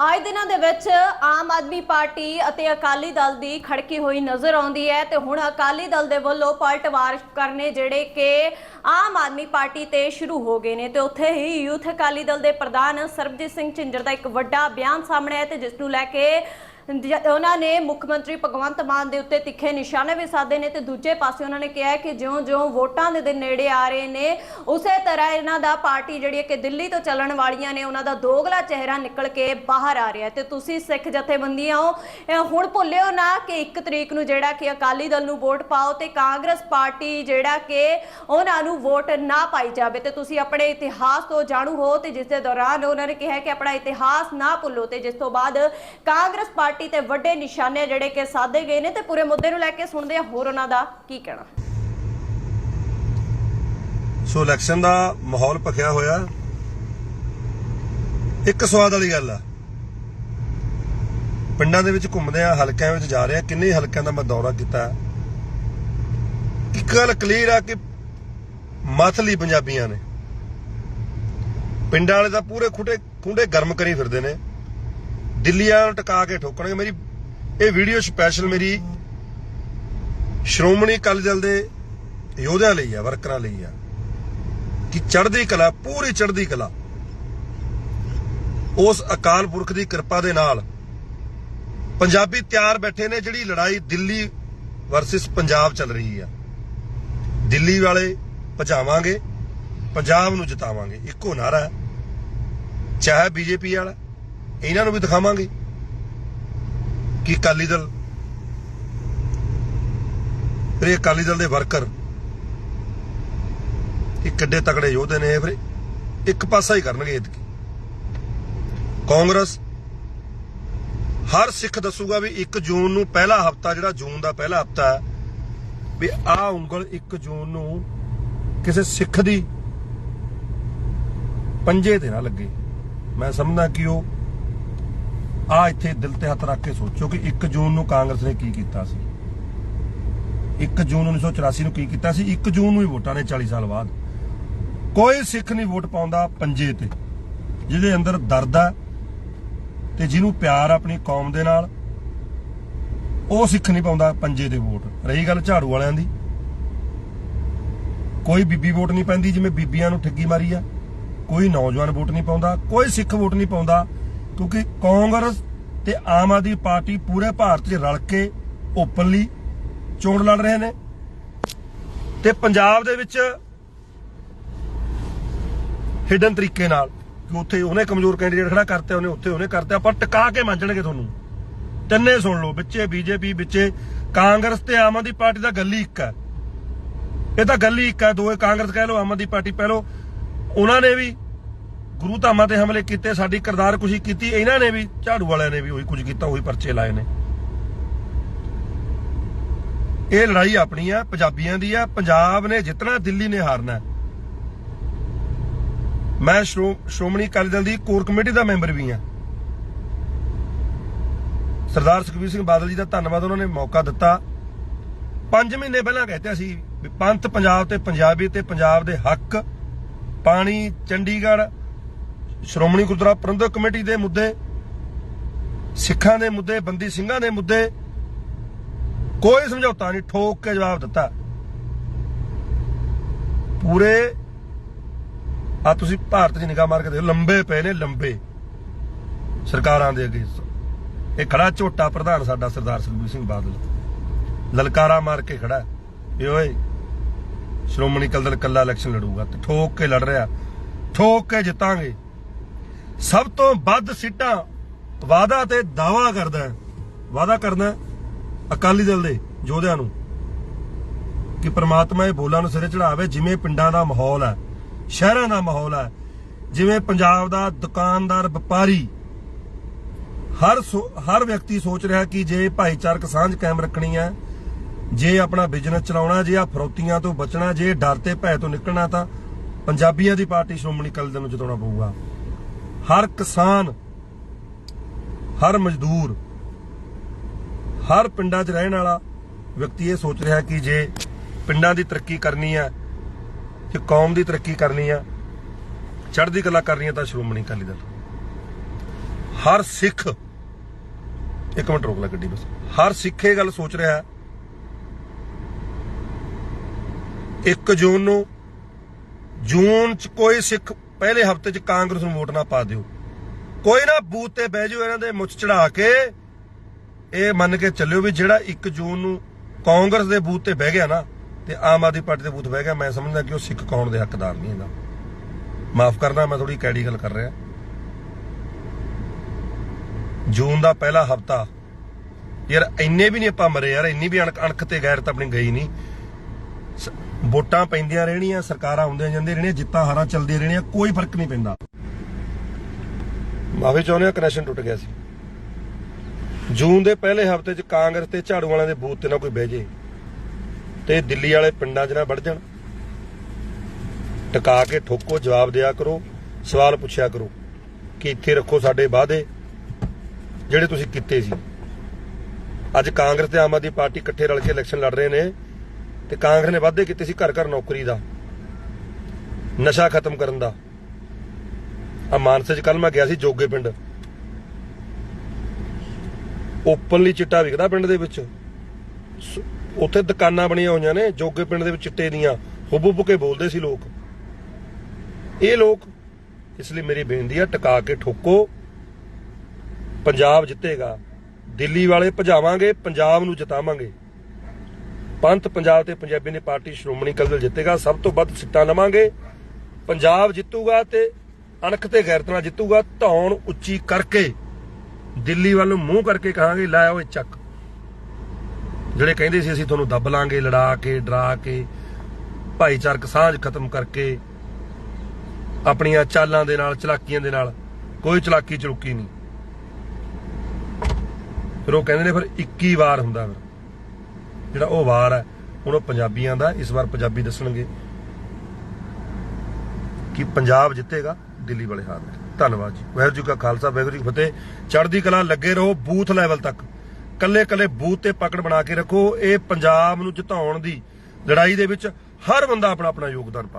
ਆਏ ਦਿਨਾਂ ਦੇ ਵਿੱਚ ਆਮ ਆਦਮੀ ਪਾਰਟੀ ਅਤੇ ਅਕਾਲੀ ਦਲ ਦੀ ਖੜਕੀ ਹੋਈ ਨਜ਼ਰ ਆਉਂਦੀ ਹੈ ਤੇ ਹੁਣ ਅਕਾਲੀ ਦਲ ਦੇ ਵੱਲੋਂ ਪਲਟਵਾਰ ਕਰਨੇ ਜਿਹੜੇ ਕਿ ਆਮ ਆਦਮੀ ਪਾਰਟੀ ਤੇ ਸ਼ੁਰੂ ਹੋ ਗਏ ਨੇ ਤੇ ਉੱਥੇ ਹੀ ਯੂਥ ਅਕਾਲੀ ਦਲ ਦੇ ਪ੍ਰਧਾਨ ਸਰਬਜੀਤ ਸਿੰਘ ਝਿੰਜਰ ਦਾ ਇੱਕ ਵੱਡਾ ਬਿਆਨ ਸਾਹਮਣੇ ਆਇਆ ਤੇ ਜਿਸ ਨੂੰ ਲੈ ਕੇ ਜ- ਉਹਨਾਂ ਨੇ ਮੁੱਖ ਮੰਤਰੀ ਭਗਵੰਤ ਮਾਨ ਦੇ ਉੱਤੇ ਤਿੱਖੇ ਨਿਸ਼ਾਨੇ ਵੀ ਸਾਧੇ ਨੇ ਤੇ ਦੂਜੇ ਪਾਸੇ ਉਹਨਾਂ ਨੇ ਕਿਹਾ ਹੈ ਕਿ ਜਿਉਂ-ਜਿਉਂ ਵੋਟਾਂ ਦੇ ਦਿਨ ਨੇੜੇ ਆ ਰਹੇ ਨੇ, ਉਸੇ ਤਰ੍ਹਾਂ ਇਹਨਾਂ ਦਾ ਪਾਰਟੀ ਜਿਹੜੀ ਹੈ ਕਿ ਦਿੱਲੀ ਤੋਂ ਚੱਲਣ ਵਾਲੀਆਂ ਨੇ, ਉਹਨਾਂ ਦਾ ਦੋਗਲਾ ਚਿਹਰਾ ਨਿਕਲ ਕੇ ਬਾਹਰ ਆ ਰਿਹਾ ਹੈ। ਤੇ ਤੁਸੀਂ ਸਿੱਖ ਜਥੇਬੰਦੀਆਂ ਹੋ, ਇਹ ਹੁਣ ਭੁੱਲਿਓ ਨਾ ਕਿ 1 ਤਰੀਕ ਨੂੰ ਜਿਹੜਾ ਕਿ ਅਕਾਲੀ ਦਲ ਨੂੰ ਵੋਟ ਪਾਓ ਤੇ ਕਾਂਗਰਸ ਪਾਰਟੀ ਜਿਹੜਾ ਕਿ ਉਹਨਾਂ ਨੂੰ ਵੋਟ ਨਾ ਪਾਈ ਜਾਵੇ। ਤੇ ਤੁਸੀਂ ਆਪਣੇ ਇਤਿਹਾਸ ਤੋਂ ਜਾਣੂ ਹੋ ਤੇ ਜਿਸ ਦੇ ਦੌਰਾਨ ਉਹਨਾਂ ਨੇ ਕਿਹਾ ਕਿ ਆਪਣਾ ਇਤਿਹਾਸ ਨਾ ਭੁੱਲੋ ਤੇ ਜਿਸ ਤੋਂ ਬਾਅਦ ਕਾਂਗਰਸ ਪਾਰਟੀ ਤੇ ਵੱਡੇ ਨਿਸ਼ਾਨੇ ਜਿਹੜੇ ਕਿ ਸਾਧੇ ਗਏ ਨੇ ਤੇ ਪੂਰੇ ਮੁੱਦੇ ਨੂੰ ਲੈ ਕੇ ਸੁਣਦੇ ਆ ਹੋਰ ਉਹਨਾਂ ਦਾ ਕੀ ਕਹਿਣਾ। ਸੋ ਇਲੈਕਸ਼ਨ ਦਾ ਮਾਹੌਲ ਭਖਿਆ ਹੋਇਆ। ਇੱਕ ਸਵਾਦ ਵਾਲੀ ਗੱਲ ਆ। ਪਿੰਡਾਂ ਦੇ ਵਿੱਚ ਘੁੰਮਦੇ ਆ, ਹਲਕਿਆਂ ਵਿੱਚ ਜਾ ਰਹੇ ਆ, ਕਿੰਨੇ ਹਲਕਿਆਂ ਦਾ ਮੈਂ ਦੌਰਾ ਕੀਤਾ। ਇੱਕ ਗੱਲ ਕਲੀਅਰ ਆ ਕਿ ਮਥਲੀ ਪੰਜਾਬੀਆਂ ਨੇ। ਪਿੰਡਾਂ ਵਾਲੇ ਤਾਂ ਪੂਰੇ ਖੁੱਡੇ ਖੁੰਡੇ ਗਰਮ ਕਰੀ ਫਿਰਦੇ ਨੇ। ਦਿੱਲੀ ਵਾਲਿਆਂ ਨੂੰ ਟਿਕਾ ਕੇ ਠੋਕਣਗੇ। ਮੇਰੀ ਇਹ ਵੀਡੀਓ ਸਪੈਸ਼ਲ ਮੇਰੀ ਸ਼੍ਰੋਮਣੀ ਅਕਾਲੀ ਦਲ ਦੇ ਯੋਧਿਆਂ ਲਈ ਆ, ਵਰਕਰਾਂ ਲਈ ਆ, ਕਿ ਚੜ੍ਹਦੀ ਕਲਾ, ਪੂਰੀ ਚੜ੍ਹਦੀ ਕਲਾ, ਉਸ ਅਕਾਲ ਪੁਰਖ ਦੀ ਕਿਰਪਾ ਦੇ ਨਾਲ ਪੰਜਾਬੀ ਤਿਆਰ ਬੈਠੇ ਨੇ ਜਿਹੜੀ ਲੜਾਈ ਦਿੱਲੀ ਵਰਸਸ ਪੰਜਾਬ ਚੱਲ ਰਹੀ ਆ। ਦਿੱਲੀ ਵਾਲੇ ਭਜਾਵਾਂਗੇ, ਪੰਜਾਬ ਨੂੰ ਜਿਤਾਵਾਂਗੇ। ਇੱਕੋ ਨਾਰਾ, ਚਾਹੇ ਬੀਜੇਪੀ ਵਾਲਾ ਇਹਨਾਂ ਨੂੰ ਵੀ ਦਿਖਾਵਾਂਗੇ ਕਿ ਅਕਾਲੀ ਦਲ ਇਹ ਅਕਾਲੀ ਦਲ ਦੇ ਵਰਕਰ ਇਹ ਕਿੱਡੇ ਤਕੜੇ ਯੋਧੇ ਨੇ ਫਿਰ ਇੱਕ ਪਾਸਾ ਹੀ ਕਰਨਗੇ ਇਤਕੀ। ਕਾਂਗਰਸ ਹਰ ਸਿੱਖ ਦੱਸੂਗਾ ਵੀ 1 ਜੂਨ ਨੂੰ ਪਹਿਲਾ ਹਫਤਾ, ਜਿਹੜਾ ਜੂਨ ਦਾ ਪਹਿਲਾ ਹਫਤਾ ਵੀ ਆ ਉਂਗਲ 1 ਜੂਨ ਨੂੰ ਕਿਸੇ ਸਿੱਖ ਦੀ ਪੰਜੇ ਤੇ ਨਾ ਲੱਗੇ। ਮੈਂ ਸਮਝਦਾ ਕਿ ਉਹ ਆ ਇੱਥੇ ਦਿਲ ਤੇ ਹੱਥ ਰੱਖ ਕੇ ਸੋਚੋ ਕਿ 1 ਜੂਨ ਨੂੰ ਕਾਂਗਰਸ ਨੇ ਕੀ ਕੀਤਾ ਸੀ। 1 ਜੂਨ 1984 ਨੂੰ ਕੀ ਕੀਤਾ ਸੀ? 1 ਜੂਨ ਨੂੰ ਹੀ ਵੋਟਾਂ ਨੇ 40 ਸਾਲ ਬਾਅਦ। ਕੋਈ ਸਿੱਖ ਨਹੀਂ ਵੋਟ ਪਾਉਂਦਾ ਪੰਜੇ ਤੇ। ਜਿਹਦੇ ਅੰਦਰ ਦਰਦ ਹੈ ਤੇ ਜਿਹਨੂੰ ਪਿਆਰ ਆਪਣੀ ਕੌਮ ਦੇ ਨਾਲ, ਉਹ ਸਿੱਖ ਨਹੀਂ ਪਾਉਂਦਾ ਪੰਜੇ ਦੇ ਵੋਟ। ਰਹੀ ਗੱਲ ਝਾੜੂ ਵਾਲਿਆਂ ਦੀ। ਕੋਈ ਬੀਬੀ ਵੋਟ ਨਹੀਂ ਪੈਂਦੀ ਜਿਵੇਂ ਬੀਬੀਆਂ ਨੂੰ ਠੱਗੀ ਮਾਰੀ ਆ। ਕੋਈ ਨੌਜਵਾਨ ਵੋਟ ਨਹੀਂ ਪਾਉਂਦਾ, ਕੋਈ ਸਿੱਖ ਵੋਟ ਨਹੀਂ ਪਾਉਂਦਾ। ਕਿਉਂਕਿ ਕਾਂਗਰਸ ਤੇ ਆਮ ਆਦਮੀ ਪਾਰਟੀ ਪੂਰੇ ਭਾਰਤ 'ਚ ਰਲ ਕੇ ਓਪਨਲੀ ਚੋਣ ਲੜ ਰਹੇ ਨੇ। ਤੇ ਪੰਜਾਬ ਦੇ ਵਿੱਚ ਹਿਡਨ ਤਰੀਕੇ ਨਾਲ ਕਿ ਉੱਥੇ ਉਹਨੇ ਕਮਜ਼ੋਰ ਕੈਂਡੀਡੇਟ ਖੜਾ ਕਰਤਾ, ਉਹਨੇ ਉੱਥੇ ਉਹਨੇ ਕਰਤਾ ਪਰ ਟਿਕਾ ਕੇ ਮੰਨਣਗੇ ਤੁਹਾਨੂੰ। ਤਿੰਨੇ ਸੁਣ ਲਓ, ਵਿੱਚੇ ਬੀਜੇਪੀ, ਵਿੱਚੇ ਕਾਂਗਰਸ ਤੇ ਆਮ ਆਦਮੀ ਪਾਰਟੀ ਦਾ ਗੱਲ ਹੀ ਇੱਕ ਹੈ। ਇਹ ਤਾਂ ਗੱਲ ਹੀ ਇੱਕ ਹੈ ਦੋਏ ਕਾਂਗਰਸ ਕਹਿ ਲਓ, ਆਮ ਆਦਮੀ ਪਾਰਟੀ ਕਹਿ ਲਓ। ਉਹਨਾਂ ਨੇ ਵੀ ਗੁਰੂ ਧਾਮਾਂ ਤੇ ਹਮਲੇ ਕੀਤੇ, ਸਾਡੀ ਕਰਦਾਰ ਕੁਸ਼ੀ ਕੀਤੀ, ਇਹਨਾਂ ਨੇ ਵੀ, ਝਾੜੂ ਵਾਲਿਆਂ ਨੇ ਵੀ ਉਹੀ ਕੁਝ ਕੀਤਾ, ਉਹੀ ਪਰਚੇ ਲਾਏ ਨੇ। ਇਹ ਲੜਾਈ ਆਪਣੀ ਆ, ਪੰਜਾਬੀਆਂ ਦੀ ਆ, ਪੰਜਾਬ ਨੇ ਜਿੱਤਣਾ, ਦਿੱਲੀ ਨੇ ਹਾਰਨਾ। ਮੈਂ ਸ਼੍ਰੋਮਣੀ ਅਕਾਲੀ ਦਲ ਦੀ ਕੋਰ ਕਮੇਟੀ ਦਾ ਮੈਂਬਰ ਵੀ ਆ। ਸਰਦਾਰ ਸੁਖਬੀਰ ਸਿੰਘ ਬਾਦਲ ਜੀ ਦਾ ਧੰਨਵਾਦ ਉਹਨਾਂ ਨੇ ਮੌਕਾ ਦਿੱਤਾ। 5 ਮਹੀਨੇ ਪਹਿਲਾਂ ਕਹਿੰਦੇ ਸੀ ਵੀ ਪੰਥ ਪੰਜਾਬ ਤੇ ਪੰਜਾਬੀ ਤੇ ਪੰਜਾਬ ਦੇ ਹੱਕ, ਪਾਣੀ, ਚੰਡੀਗੜ੍ਹ ਸ਼੍ਰੋਮਣੀ ਗੁਰਦੁਆਰਾ ਪ੍ਰਬੰਧਕ ਕਮੇਟੀ ਦੇ ਮੁੱਦੇ, ਸਿੱਖਾਂ ਦੇ ਮੁੱਦੇ, ਬੰਦੀ ਸਿੰਘਾਂ ਦੇ ਮੁੱਦੇ, ਕੋਈ ਸਮਝੌਤਾ ਨਹੀਂ, ਠੋਕ ਕੇ ਜਵਾਬ ਦਿੱਤਾ। ਪੂਰੇ, ਆ ਤੁਸੀਂ ਭਾਰਤ ਦੀ ਨਿਗਾਹ ਮਾਰ ਕੇ ਦੇਖੋ, ਲੰਬੇ ਪਏ ਨੇ, ਲੰਬੇ। ਸਰਕਾਰਾਂ ਦੇ ਅੱਗੇ ਇਹ ਖੜਾ ਝੋਟਾ ਪ੍ਰਧਾਨ ਸਾਡਾ ਸਰਦਾਰ ਸੁਖਬੀਰ ਸਿੰਘ ਬਾਦਲ। ਲਲਕਾਰਾ ਮਾਰ ਕੇ ਖੜਾ। ਵੀ ਓਏ, ਸ਼੍ਰੋਮਣੀ ਅਕਾਲੀ ਦਲ ਕੱਲਾ ਇਲੈਕਸ਼ਨ ਲੜੂਗਾ, ਤੇ ਠੋਕ ਕੇ ਲੜ ਰਿਹਾ। ਠੋਕ ਕੇ ਜਿੱਤਾਂਗੇ। ਸਭ ਤੋਂ ਵੱਧ ਸੀਟਾਂ ਵਾਅਦਾ ਤੇ ਦਾਵਾ ਕਰਦਾ ਹੈ। ਵਾਅਦਾ ਕਰਦਾ ਅਕਾਲੀ ਦਲ ਦੇ, ਯੋਧਿਆਂ ਨੂੰ, ਕਿ ਪ੍ਰਮਾਤਮਾ ਇਹ ਬੋਲਾਂ ਨੂੰ ਸਿਰੇ ਚੜਾਵੇ, ਜਿਵੇਂ ਪਿੰਡਾਂ ਦਾ ਮਾਹੌਲ ਹੈ, ਸ਼ਹਿਰਾਂ ਦਾ ਮਾਹੌਲ ਹੈ, ਜਿਵੇਂ ਪੰਜਾਬ ਦਾ ਦੁਕਾਨਦਾਰ, ਵਪਾਰੀ ਹਰ ਸੋ- ਹਰ ਵਿਅਕਤੀ ਸੋਚ ਰਿਹਾ ਕਿ ਜੇ ਭਾਈਚਾਰਕ ਸਾਂਝ ਕਾਇਮ ਰੱਖਣੀ ਹੈ, ਜੇ ਆਪਣਾ ਬਿਜ਼ਨਸ ਚਲਾਉਣਾ, ਜੇ ਆ ਫਰੌਤੀਆਂ ਤੋਂ ਬਚਣਾ, ਜੇ ਡਰ ਤੇ ਭੈ ਤੋਂ ਨਿਕਲਣਾ, ਤਾਂ ਪੰਜਾਬੀਆਂ ਦੀ ਪਾਰਟੀ ਸ਼੍ਰੋਮਣੀ ਅਕਾਲੀ ਦਲ ਨੂੰ ਜਿਤਾਉਣਾ ਪਊਗਾ ਹਰ ਕਿਸਾਨ, ਹਰ ਮਜ਼ਦੂਰ, ਹਰ ਪਿੰਡਾਂ 'ਚ ਰਹਿਣ ਵਾਲਾ ਵਿਅਕਤੀ ਇਹ ਸੋਚ ਰਿਹਾ ਕਿ ਜੇ ਪਿੰਡਾਂ ਦੀ ਤਰੱਕੀ ਕਰਨੀ ਹੈ, ਜੇ ਕੌਮ ਦੀ ਤਰੱਕੀ ਕਰਨੀ ਹੈ, ਚੜ੍ਹਦੀ ਕਲਾ ਕਰਨੀ ਹੈ ਤਾਂ ਸ਼੍ਰੋਮਣੀ ਅਕਾਲੀ ਦਲ। ਹਰ ਸਿੱਖ, ਇੱਕ ਮਿੰਟ ਰੋਕ ਲੈ ਗੱਡੀ ਬਸ। ਹਰ ਸਿੱਖ ਇਹ ਗੱਲ ਸੋਚ ਰਿਹਾ ਹੈ 1 ਜੂਨ ਨੂੰ ਜੂਨ ਚ ਕੋਈ ਸਿੱਖ ਪਹਿਲੇ ਹਫ਼ਤੇ ਚ ਕਾਂਗਰਸ ਨੂੰ ਵੋਟ ਨਾ ਪਾ ਦਿਓ। ਕੋਈ ਨਾ ਬੂਥ ਤੇ ਬਹਿ ਜਾਓ ਇਹਨਾਂ ਦੇ ਮੁੱਛ ਚੜਾ ਕੇ। ਇਹ ਮੰਨ ਕੇ ਚੱਲਿਓ ਵੀ ਜਿਹੜਾ 1 ਜੂਨ ਨੂੰ ਕਾਂਗਰਸ ਦੇ ਬੂਥ ਤੇ ਬਹਿ ਗਿਆ ਨਾ, ਤੇ ਆਮ ਆਦਮੀ ਪਾਰਟੀ ਦੇ ਬੂਥ ਬਹਿ ਗਿਆ, ਮੈਂ ਸਮਝਦਾ ਕਿ ਉਹ ਸਿੱਖ ਕੌਣ ਦੇ ਹੱਕਦਾਰ ਨਹੀਂ ਹੈਗਾ। ਮਾਫ ਕਰਨਾ, ਮੈਂ ਥੋੜੀ ਕੈੜੀ ਗੱਲ ਕਰ ਰਿਹਾ। ਜੂਨ ਦਾ ਪਹਿਲਾ ਹਫਤਾ। ਯਾਰ ਇੰਨੇ ਵੀ ਨਹੀਂ ਆਪਾਂ ਮਰੇ, ਯਾਰ ਇੰਨੀ ਵੀ ਅਣਖ ਅਣਖ ਤੇ ਗੈਰਤ ਆਪਣੀ ਗਈ ਨਹੀਂ। ਵੋਟਾਂ ਪੈਂਦੀਆਂ ਰਹਿਣੀਆਂ, ਸਰਕਾਰਾਂ ਆਉਂਦੀਆਂ ਜਾਂਦੀਆਂ ਰਹਿਣੀਆਂ, ਜਿੱਤਾਂ ਹਾਰਾਂ ਚੱਲਦੀਆਂ ਰਹਿਣੀਆਂ, ਕੋਈ ਫ਼ਰਕ ਨਹੀਂ ਪੈਂਦਾ। ਮਾਫੀ ਚਾਹੁੰਦੇ ਹਾਂ ਕਨੈਕਸ਼ਨ ਟੁੱਟ ਗਿਆ ਸੀ। ਜੂਨ ਦੇ ਪਹਿਲੇ ਹਫ਼ਤੇ 'ਚ ਕਾਂਗਰਸ ਤੇ ਝਾੜੂ ਵਾਲਿਆਂ ਦੇ ਬੂਥ ਤੇ ਨਾ ਕੋਈ ਬਹਿ ਜੇ ਤੇ ਦਿੱਲੀ ਵਾਲੇ ਪਿੰਡਾਂ 'ਚ ਨਾ ਵੜ ਜਾਣ। ਟਿਕਾ ਕੇ ਠੋਕੋ, ਜਵਾਬ ਦਿਆ ਕਰੋ, ਸਵਾਲ ਪੁੱਛਿਆ ਕਰੋ ਕਿ ਇੱਥੇ ਰੱਖੋ ਸਾਡੇ ਵਾਅਦੇ, ਜਿਹੜੇ ਤੁਸੀਂ ਕੀਤੇ ਸੀ। ਅੱਜ ਕਾਂਗਰਸ ਤੇ ਆਮ ਆਦਮੀ ਪਾਰਟੀ ਇਕੱਠੇ ਰਲ ਕੇ ਇਲੈਕਸ਼ਨ ਲੜ ਰਹੇ ਨੇ। ਤੇ ਕਾਂਗਰਸ ਨੇ ਵਾਅਦੇ ਕੀਤੇ ਸੀ ਘਰ ਘਰ ਨੌਕਰੀ ਦਾ, ਨਸ਼ਾ ਖਤਮ ਕਰਨ ਦਾ। ਆ ਮਾਨਸੇ ਚ ਕੱਲ ਮੈਂ ਗਿਆ ਸੀ ਜੋਗੇ ਪਿੰਡ। ਓਪਨਲੀ ਚਿੱਟਾ ਵਿਕਦਾ ਪਿੰਡ ਦੇ ਵਿੱਚ। ਉੱਥੇ ਦੁਕਾਨਾਂ ਬਣੀਆਂ ਹੋਈਆਂ ਨੇ, ਜੋਗੇ ਪਿੰਡ ਦੇ ਵਿੱਚ ਚਿੱਟੇ ਦੀਆਂ। ਹੁਬ ਹੁਬ ਕੇ ਬੋਲਦੇ ਸੀ ਲੋਕ। ਇਹ ਲੋਕ, ਇਸ ਲਈ ਮੇਰੀ ਬੇਨਤੀ ਆ, ਟਿਕਾ ਕੇ ਠੋਕੋ। ਪੰਜਾਬ ਜਿੱਤੇਗਾ। ਦਿੱਲੀ ਵਾਲੇ ਭਜਾਵਾਂਗੇ, ਪੰਜਾਬ ਨੂੰ ਜਿਤਾਵਾਂਗੇ। ਪੰਥ ਪੰਜਾਬ ਤੇ ਪੰਜਾਬੀ ਨੇ ਪਾਰਟੀ ਸ਼੍ਰੋਮਣੀ ਅਕਾਲੀ ਦਲ ਜਿੱਤੇਗਾ, ਸਭ ਤੋਂ ਵੱਧ ਸੀਟਾਂ ਲਵਾਂਗੇ ਪੰਜਾਬ ਜਿੱਤੂਗਾ ਤੇ ਅਣਖ ਤੇ ਗੈਰਤ ਨਾਲ ਜਿੱਤੂਗਾ, ਧੌਣ ਉੱਚੀ ਕਰਕੇ, ਦਿੱਲੀ ਵੱਲ ਨੂੰ ਮੂੰਹ ਕਰਕੇ ਕਹਾਂਗੇ, ਲੈ ਓਏ ਚੱਕ। ਜਿਹੜੇ ਕਹਿੰਦੇ ਸੀ, ਅਸੀਂ ਤੁਹਾਨੂੰ ਦੱਬ ਲਾਂਗੇ, ਲੜਾ ਕੇ, ਡਰਾ ਕੇ, ਭਾਈਚਾਰਕ ਸਾਂਝ ਖਤਮ ਕਰਕੇ, ਆਪਣੀਆਂ ਚਾਲਾਂ ਦੇ ਨਾਲ, ਚਲਾਕੀਆਂ ਦੇ ਨਾਲ, ਕੋਈ ਚਲਾਕੀ ਚਲੁਕੀ ਨਹੀਂ। ਫਿਰ ਉਹ ਕਹਿੰਦੇ ਨੇ, ਫਿਰ 21 ਵਾਰ ਹੁੰਦਾ ਫਿਰ ਜਿਹੜਾ ਉਹ ਵਾਰ ਹੈ, ਹੁਣ ਉਹ ਪੰਜਾਬੀਆਂ ਦਾ ਇਸ ਵਾਰ ਪੰਜਾਬੀ ਦੱਸਣਗੇ ਕਿ ਪੰਜਾਬ ਜਿੱਤੇਗਾ, ਦਿੱਲੀ ਵਾਲੇ ਹਾਰਨਗੇ ਧੰਨਵਾਦ ਜੀ। ਵਾਹਿਗੁਰੂ ਜੀ ਕਾ ਖਾਲਸਾ, ਵਾਹਿਗੁਰੂ ਜੀ ਕੀ ਫਤਿਹ। ਚੜ੍ਹਦੀ ਕਲਾ ਲੱਗੇ ਰਹੋ, ਬੂਥ ਲੈਵਲ ਤੱਕ। ਕੱਲੇ ਕੱਲੇ ਬੂਥ ਤੇ ਪਕੜ ਬਣਾ ਕੇ ਰੱਖੋ, ਇਹ ਪੰਜਾਬ ਨੂੰ ਜਿਤਾਉਣ ਦੀ ਲੜਾਈ ਦੇ ਵਿੱਚ ਹਰ ਬੰਦਾ ਆਪਣਾ ਆਪਣਾ ਯੋਗਦਾਨ ਪਾਵੇ।